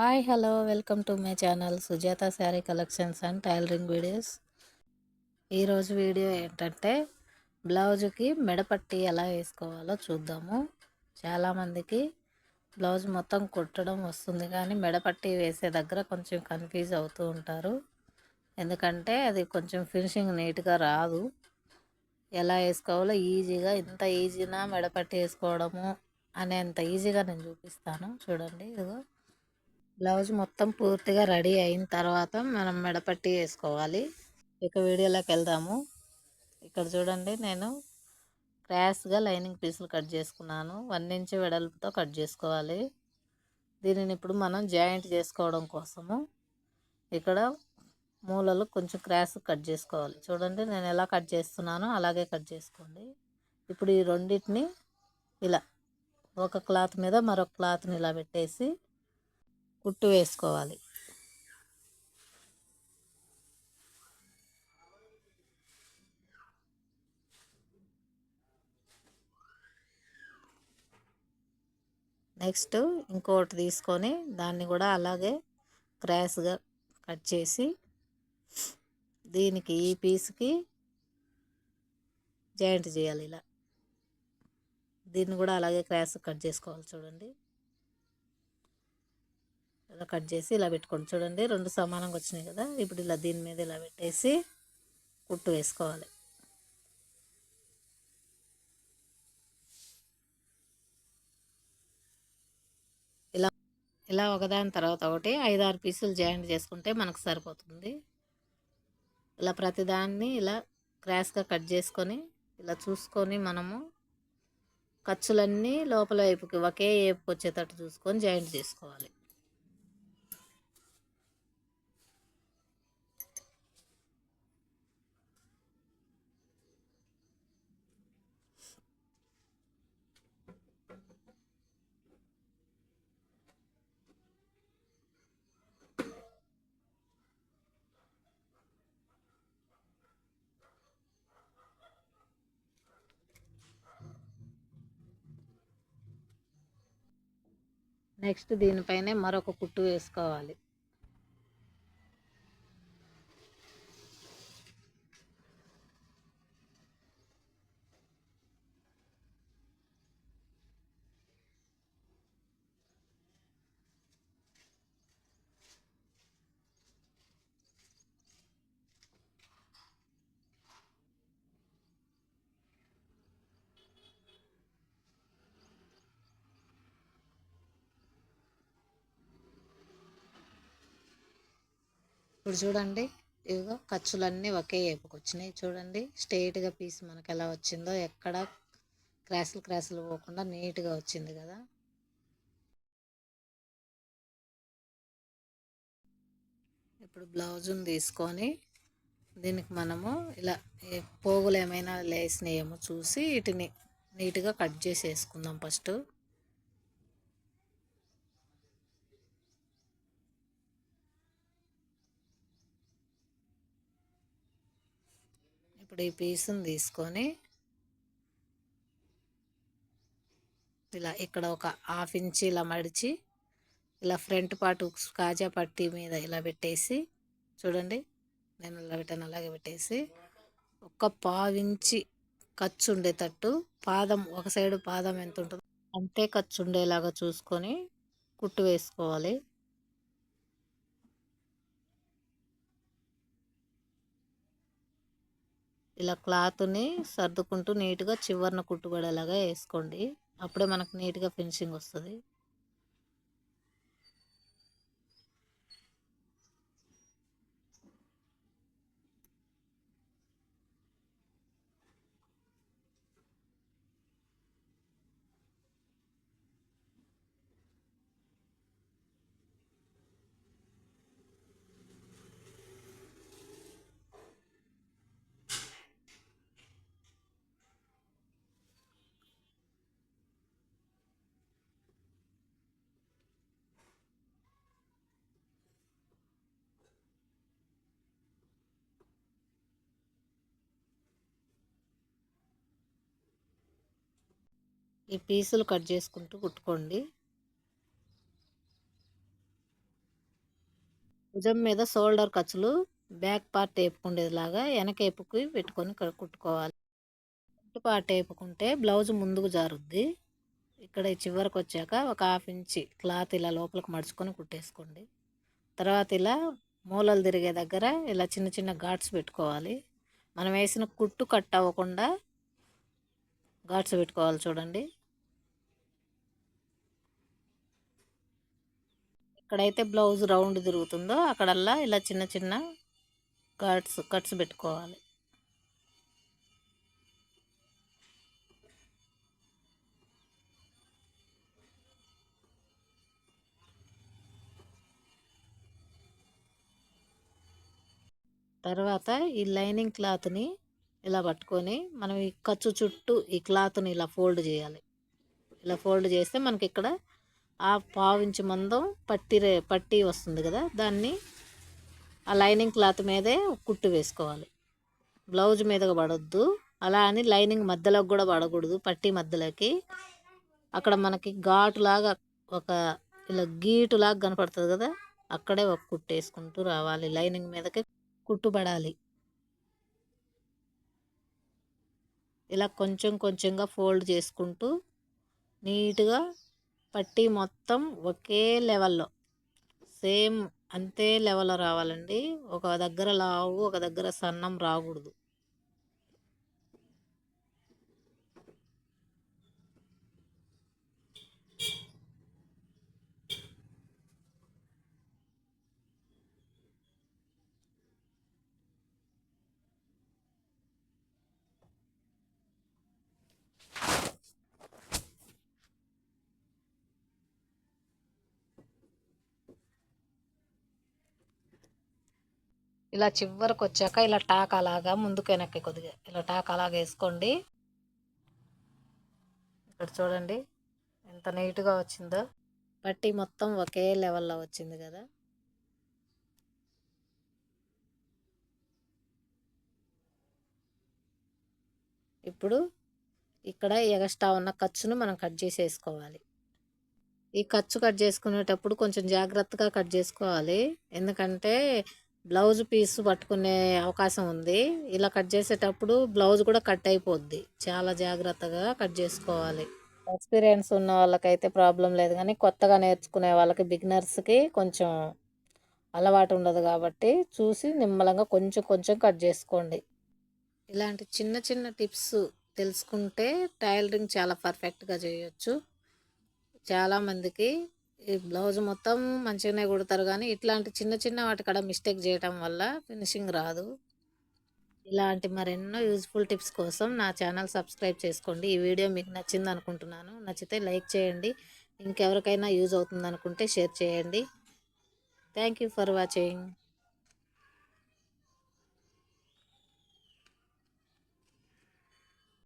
Hi hello welcome to my channel Sujatha sari collections and tailoring videos ఈరోజు video ఏంటంటే బ్లౌజ్కి మెడపట్టి ఎలా వేసుకోవాలో చూద్దాము. చాలామందికి బ్లౌజ్ మొత్తం కుట్టడం వస్తుంది కానీ మెడపట్టి వేసే దగ్గర కొంచెం కన్ఫ్యూజ్ అవుతూ ఉంటారు. ఎందుకంటే అది కొంచెం ఫినిషింగ్ నీట్గా రాదు. ఎలా వేసుకోవాలో ఈజీగా ఇంత ఈజీనా మెడపట్టి వేసుకోవడము అనేంత ఈజీగా నేను చూపిస్తాను. చూడండి ఇదిగో. బ్లౌజ్ మొత్తం పూర్తిగా రెడీ అయిన తర్వాత మనం మెడపట్టి వేసుకోవాలి. ఇక వీడియోలోకి వెళ్దాము. ఇక్కడ చూడండి నేను క్రాస్గా లైనింగ్ పీసులు కట్ చేసుకున్నాను. వన్ ఇంచ్ వెడల్పుతో కట్ చేసుకోవాలి. దీనిని ఇప్పుడు మనం జాయింట్ చేసుకోవడం కోసము ఇక్కడ మూలలు కొంచెం క్రాస్ కట్ చేసుకోవాలి. చూడండి నేను ఎలా కట్ చేస్తున్నానో అలాగే కట్ చేసుకోండి. ఇప్పుడు ఈ రెండింటిని ఇలా ఒక క్లాత్ మీద మరొక క్లాత్ని ఇలా పెట్టేసి కుట్టు వేసుకోవాలి. నెక్స్ట్ ఇంకోటి తీసుకొని దాన్ని కూడా అలాగే క్రాస్గా కట్ చేసి దీనికి ఈ పీస్కి జాయింట్ చేయాలి ఇలా. దీన్ని కూడా అలాగే క్రాస్ కట్ చేసుకోవాలి చూడండి. ఇలా కట్ చేసి ఇలా పెట్టుకోండి. చూడండి రెండు సమానంగా వచ్చినాయి కదా. ఇప్పుడు ఇలా దీని మీద ఇలా పెట్టేసి కుట్టు వేసుకోవాలి. ఇలా ఇలా ఒకదాని తర్వాత ఒకటి ఐదు ఆరు పీసులు జాయింట్ చేసుకుంటే మనకు సరిపోతుంది. ఇలా ప్రతిదాన్ని ఇలా క్రాస్గా కట్ చేసుకొని ఇలా చూసుకొని మనము ఖర్చులన్నీ లోపల వైపుకి ఒకే వైపుకి వచ్చేటట్టు చూసుకొని జాయింట్ చేసుకోవాలి. నెక్స్ట్ దీనిపైనే మరొక కుట్టు వేసుకోవాలి. ఇప్పుడు చూడండి ఇదిగో ఖర్చులన్నీ ఒకే వైపుకి వచ్చినాయి. చూడండి స్ట్రైట్గా పీస్ మనకు ఎలా వచ్చిందో ఎక్కడ క్రాసులు క్రాసులు పోకుండా నీట్గా వచ్చింది కదా. ఇప్పుడు బ్లౌజుని తీసుకొని దీనికి మనము ఇలా పోగులు ఏమైనా లేసినాయేమో చూసి వీటిని నీట్గా కట్ చేసి వేసుకుందాం ఫస్ట్ ఇప్పుడు ఈ పీసుని తీసుకొని ఇలా ఇక్కడ ఒక హాఫ్ ఇంచ్ ఇలా మడిచి ఇలా ఫ్రంట్ పార్ట్ కాజా పట్టి మీద ఇలా పెట్టేసి చూడండి నేను ఇలా పెట్టాను అలాగే పెట్టేసి ఒక పావించి ఖర్చు ఉండేటట్టు పాదం ఒక సైడు పాదం ఎంత ఉంటుందో అంతే ఖర్చు ఉండేలాగా చూసుకొని కుట్టు వేసుకోవాలి. ఇలా క్లాత్ని సర్దుకుంటూ నీట్గా చివరిన కుట్టుబడేలాగా వేసుకోండి అప్పుడే మనకు నీట్గా ఫినిషింగ్ వస్తుంది. ఈ పీసులు కట్ చేసుకుంటూ కుట్టుకోండి. భుజం మీద షోల్డర్ ఖర్చులు బ్యాక్ పార్ట్ వేపుకుండేలాగా వెనక ఏపుకి పెట్టుకొని కుట్టుకోవాలి. ఫ్రంట్ పార్ట్ వేపుకుంటే బ్లౌజ్ ముందుకు జారుద్ది. ఇక్కడ చివరికి వచ్చాక ఒక హాఫ్ ఇంచి క్లాత్ ఇలా లోపలికి మడుచుకొని కుట్టేసుకోండి. తర్వాత ఇలా మూలలు తిరిగే దగ్గర ఇలా చిన్న చిన్న ఘాట్స్ పెట్టుకోవాలి. మనం వేసిన కుట్టు కట్ అవ్వకుండా ఘాట్స్ పెట్టుకోవాలి చూడండి. ఎక్కడైతే బ్లౌజ్ రౌండ్ తిరుగుతుందో అక్కడల్లా ఇలా చిన్న చిన్న కట్స్ కట్స్ పెట్టుకోవాలి. తర్వాత ఈ లైనింగ్ క్లాత్ని ఇలా పట్టుకొని మనం ఈ ఖర్చు చుట్టూ ఈ క్లాత్ని ఇలా ఫోల్డ్ చేయాలి. ఇలా ఫోల్డ్ చేస్తే మనకి ఇక్కడ ఆ పావించి మందం పట్టి రే- పట్టి వస్తుంది కదా దాన్ని ఆ లైనింగ్ క్లాత్ మీదే కుట్టు వేసుకోవాలి. బ్లౌజ్ మీదగా పడొద్దు. అలా అని లైనింగ్ మధ్యలోకి కూడా పడకూడదు పట్టి మధ్యలోకి. అక్కడ మనకి ఘాటు లాగా ఒక ఇలా గీటు లాగా కనపడుతుంది కదా అక్కడే ఒక కుట్టు వేసుకుంటూ రావాలి. లైనింగ్ మీదకి కుట్టు పడాలి. ఇలా కొంచెం కొంచెంగా ఫోల్డ్ చేసుకుంటూ నీట్గా పట్టి మొత్తం ఒకే లెవెల్లో. సేమ్ అంతే లెవెల్లో రావాలండి. ఒక దగ్గర లావు ఒక దగ్గర సన్నం రాకూడదు. ఇలా చివరికి వచ్చాక ఇలా టాక్ అలాగా ముందుకు వెనక్కి కొద్దిగా ఇలా టాక్ అలాగా వేసుకోండి. ఇక్కడ చూడండి ఎంత నీట్గా వచ్చిందో. పట్టి మొత్తం ఒకే లెవెల్లో వచ్చింది కదా. ఇప్పుడు ఇక్కడ ఎగస్ట్రా ఉన్న ఖర్చును మనం కట్ చేసేసుకోవాలి. ఈ ఖర్చు కట్ చేసుకునేటప్పుడు కొంచెం జాగ్రత్తగా కట్ చేసుకోవాలి. ఎందుకంటే బ్లౌజ్ పీస్ పట్టుకునే అవకాశం ఉంది. ఇలా కట్ చేసేటప్పుడు బ్లౌజ్ కూడా కట్ అయిపోద్ది. చాలా జాగ్రత్తగా కట్ చేసుకోవాలి. ఎక్స్పీరియన్స్ ఉన్న వాళ్ళకైతే ప్రాబ్లం లేదు కానీ కొత్తగా నేర్చుకునే వాళ్ళకి బిగినర్స్కి కొంచెం అలవాటు ఉండదు కాబట్టి చూసి నిమ్మలంగా కొంచెం కొంచెం కట్ చేసుకోండి. ఇలాంటి చిన్న చిన్న టిప్స్ తెలుసుకుంటే టైలరింగ్ చాలా పర్ఫెక్ట్గా చేయొచ్చు. చాలామందికి ఈ బ్లౌజ్ మొత్తం మంచిగానే కుడతారు కానీ ఇట్లాంటి చిన్న చిన్న వాటికాడ మిస్టేక్ చేయటం వల్ల ఫినిషింగ్ రాదు. ఇలాంటి మరెన్నో యూజ్ఫుల్ టిప్స్ కోసం నా ఛానల్ సబ్స్క్రైబ్ చేసుకోండి. ఈ వీడియో మీకు నచ్చింది అనుకుంటున్నాను. నచ్చితే లైక్ చేయండి. ఇంకెవరికైనా యూజ్ అవుతుంది అనుకుంటే షేర్ చేయండి. Thank you for watching.